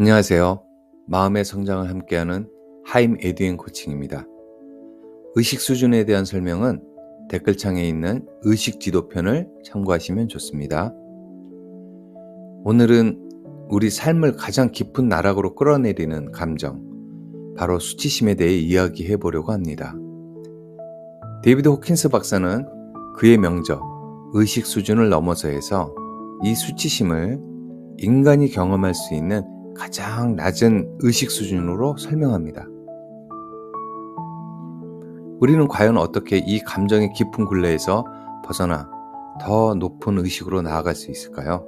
안녕하세요. 마음의 성장을 함께하는 하임 에듀인 코칭입니다. 의식 수준에 대한 설명은 댓글창에 있는 의식 지도편을 참고하시면 좋습니다. 오늘은 우리 삶을 가장 깊은 나락으로 끌어내리는 감정, 바로 수치심에 대해 이야기해 보려고 합니다. 데이비드 호킨스 박사는 그의 명저, 의식 수준을 넘어서 해서 이 수치심을 인간이 경험할 수 있는 가장 낮은 의식 수준으로 설명합니다. 우리는 과연 어떻게 이 감정의 깊은 굴레에서 벗어나 더 높은 의식으로 나아갈 수 있을까요?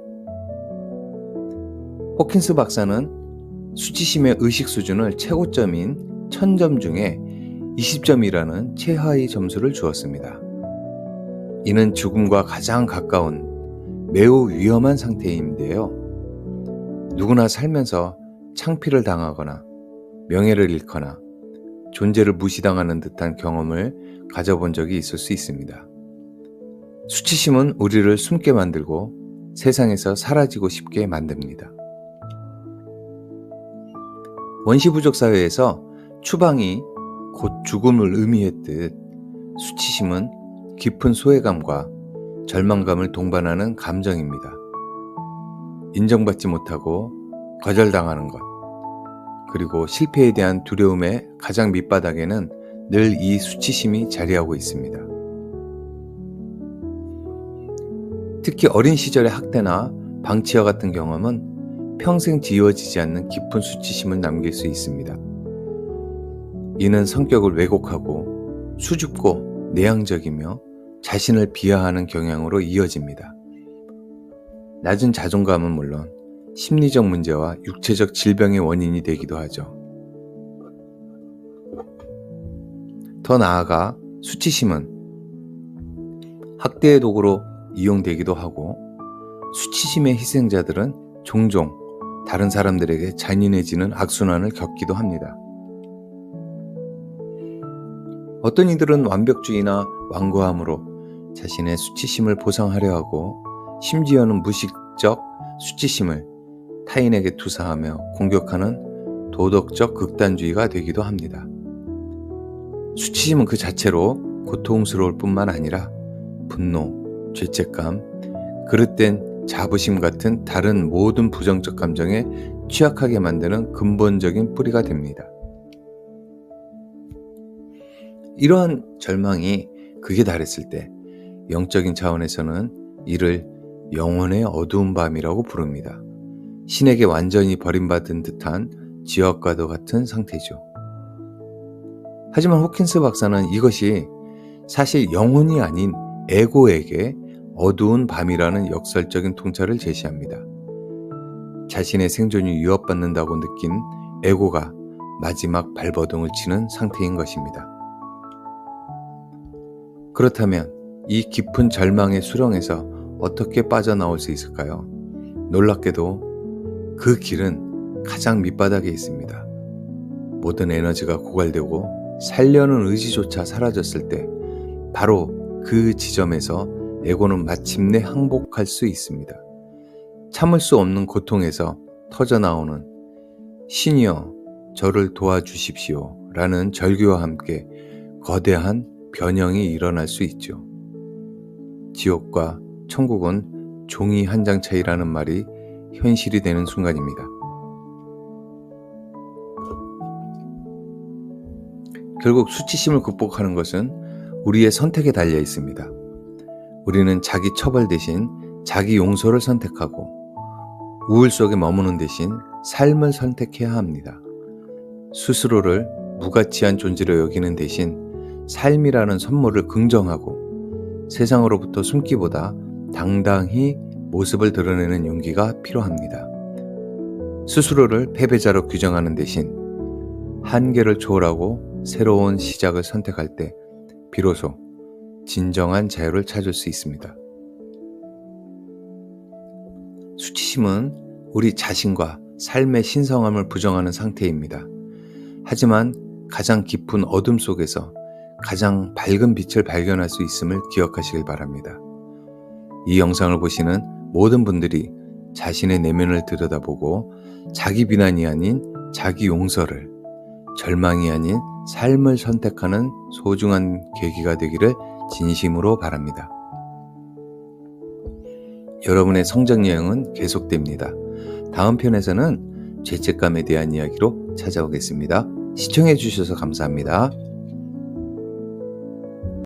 호킨스 박사는 수치심의 의식 수준을 최고점인 1000점 중에 20점이라는 최하위 점수를 주었습니다. 이는 죽음과 가장 가까운 매우 위험한 상태인데요. 누구나 살면서 창피를 당하거나 명예를 잃거나 존재를 무시당하는 듯한 경험을 가져본 적이 있을 수 있습니다. 수치심은 우리를 숨게 만들고 세상에서 사라지고 싶게 만듭니다. 원시부족 사회에서 추방이 곧 죽음을 의미했듯 수치심은 깊은 소외감과 절망감을 동반하는 감정입니다. 인정받지 못하고 거절당하는 것, 그리고 실패에 대한 두려움의 가장 밑바닥에는 늘 이 수치심이 자리하고 있습니다. 특히 어린 시절의 학대나 방치와 같은 경험은 평생 지워지지 않는 깊은 수치심을 남길 수 있습니다. 이는 성격을 왜곡하고 수줍고 내향적이며 자신을 비하하는 경향으로 이어집니다. 낮은 자존감은 물론 심리적 문제와 육체적 질병의 원인이 되기도 하죠. 더 나아가 수치심은 학대의 도구로 이용되기도 하고 수치심의 희생자들은 종종 다른 사람들에게 잔인해지는 악순환을 겪기도 합니다. 어떤 이들은 완벽주의나 완고함으로 자신의 수치심을 보상하려 하고 심지어는 무식적 수치심을 타인에게 투사하며 공격하는 도덕적 극단주의가 되기도 합니다. 수치심은 그 자체로 고통스러울 뿐만 아니라 분노, 죄책감, 그릇된 자부심 같은 다른 모든 부정적 감정에 취약하게 만드는 근본적인 뿌리가 됩니다. 이러한 절망이 극에 달했을 때 영적인 차원에서는 이를 영혼의 어두운 밤이라고 부릅니다. 신에게 완전히 버림받은 듯한 지역과도 같은 상태죠. 하지만 호킨스 박사는 이것이 사실 영혼이 아닌 에고에게 어두운 밤이라는 역설적인 통찰을 제시합니다. 자신의 생존이 위협받는다고 느낀 에고가 마지막 발버둥을 치는 상태인 것입니다. 그렇다면 이 깊은 절망의 수렁에서 어떻게 빠져나올 수 있을까요? 놀랍게도 그 길은 가장 밑바닥에 있습니다. 모든 에너지가 고갈되고 살려는 의지조차 사라졌을 때 바로 그 지점에서 에고는 마침내 항복할 수 있습니다. 참을 수 없는 고통에서 터져나오는 신이여 저를 도와주십시오 라는 절규와 함께 거대한 변형이 일어날 수 있죠. 지옥과 천국은 종이 한 장 차이라는 말이 현실이 되는 순간입니다. 결국 수치심을 극복하는 것은 우리의 선택에 달려 있습니다. 우리는 자기 처벌 대신 자기 용서를 선택하고 우울 속에 머무는 대신 삶을 선택해야 합니다. 스스로를 무가치한 존재로 여기는 대신 삶이라는 선물을 긍정하고 세상으로부터 숨기보다 당당히 모습을 드러내는 용기가 필요합니다. 스스로를 패배자로 규정하는 대신 한계를 초월하고 새로운 시작을 선택할 때 비로소 진정한 자유를 찾을 수 있습니다. 수치심은 우리 자신과 삶의 신성함을 부정하는 상태입니다. 하지만 가장 깊은 어둠 속에서 가장 밝은 빛을 발견할 수 있음을 기억하시길 바랍니다. 이 영상을 보시는 모든 분들이 자신의 내면을 들여다보고 자기 비난이 아닌 자기 용서를, 절망이 아닌 삶을 선택하는 소중한 계기가 되기를 진심으로 바랍니다. 여러분의 성장 여행은 계속됩니다. 다음 편에서는 죄책감에 대한 이야기로 찾아오겠습니다. 시청해 주셔서 감사합니다.